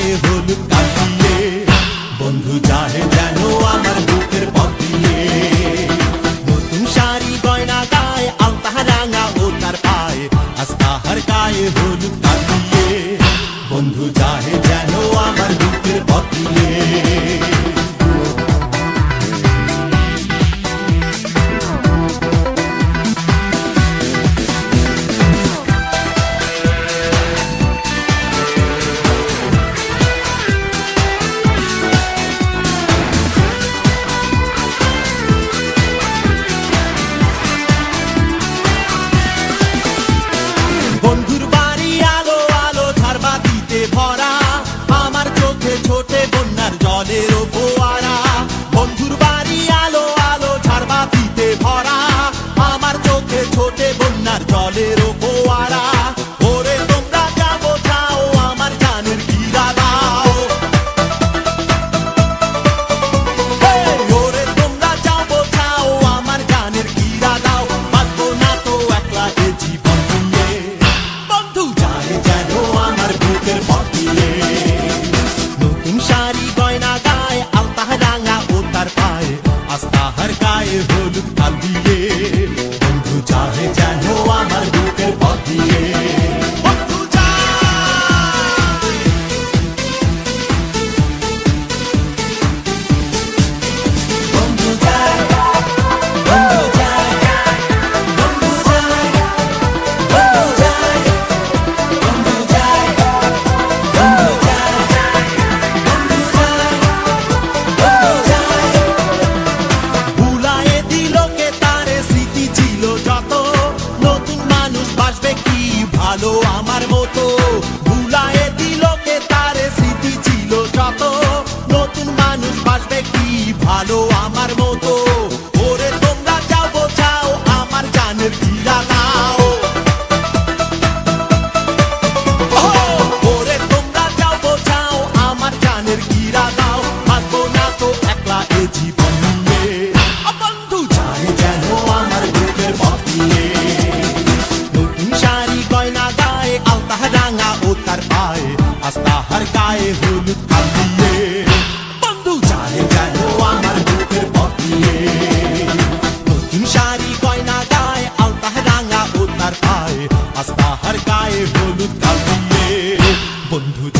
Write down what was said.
গায়ে হলুদ ভালো আমার মতো ভুলায় দিলকে তার স্মৃতি ছিল যত নতুন মানুষ বাসবে কি ভালো 混土。